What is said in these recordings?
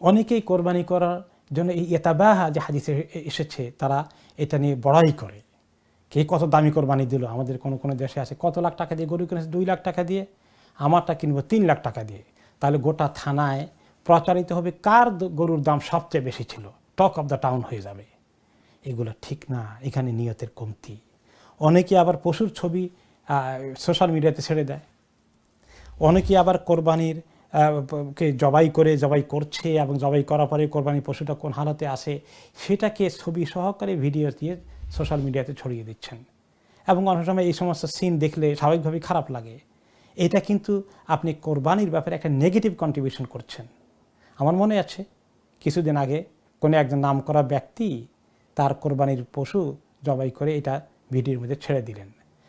অনেকেই কোরবানি করার জন্য এই এতাবাহা যে হাদিসে এসেছে, তারা এটা নিয়ে বড়াই করে। কে কত দামি কোরবানি দিল? আমাদের কোনো কোনো দেশে আছে, কত লাখ টাকা দিয়ে গরু কিনেছে? দুই লাখ টাকা দিয়ে। আমারটা কিনবো তিন লাখ টাকা দিয়ে। তাহলে গোটা থানায় প্রচারিত হবে কার গরুর দাম সবচেয়ে বেশি ছিল? টক অফ দ্য টাউন হয়ে যাবে। এগুলো ঠিক না, এখানে নিয়তের কমতি। অনেকে আবার পশুর ছবি সোশ্যাল মিডিয়াতে ছেড়ে দেয়। অনেকে আবার কোরবানির কে জবাই করে, জবাই করছে এবং জবাই করার পরে কোরবানি পশুটা কোন হালতে আসে, সেটাকে ছবি সহকারে ভিডিও দিয়ে সোশ্যাল মিডিয়াতে ছড়িয়ে দিচ্ছেন। এবং অনেক সময় এই সমস্ত সিন দেখলে স্বাভাবিকভাবেই খারাপ লাগে। এটা কিন্তু আপনি কোরবানির ব্যাপারে একটা নেগেটিভ কন্ট্রিবিউশন করছেন। আমার মনে আছে, কিছুদিন আগে কোনো একজন নামকরা ব্যক্তি তার কোরবানির পশু জবাই করে এটা ভিডিওর মধ্যে ছেড়ে দিলেন।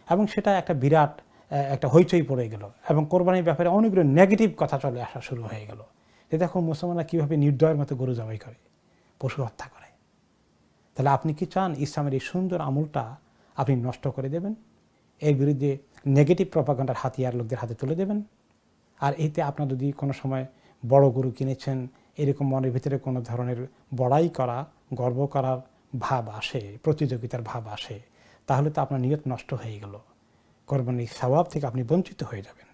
এবং সেটা একটা বিরাট একটা হইচই পড়ে গেল এবং কোরবানির ব্যাপারে অনেকগুলো নেগেটিভ কথা চলে আসা শুরু হয়ে গেল। যে দেখো, মুসলমানরা কীভাবে নির্দয়ের মতো গরু জবাই করে, পশু হত্যা করে। তাহলে আপনি কি চান ইসলামের এই সুন্দর আমলটা আপনি নষ্ট করে দেবেন? এর বিরুদ্ধে নেগেটিভ প্রপাগান্ডার হাতিয়ার লোকদের হাতে তুলে দেবেন? আর এতে আপনার যদি কোনো সময় বড় গরু কিনেছেন, এরকম মনের ভিতরে কোনো ধরনের বড়াই করা, গর্ব করার ভাব আসে, প্রতিযোগিতার ভাব আসে, তাহলে তো আপনার নিয়ত নষ্ট হয়ে গেল। কোরবানির সওয়াব থেকে আপনি বঞ্চিত হয়ে যাবেন।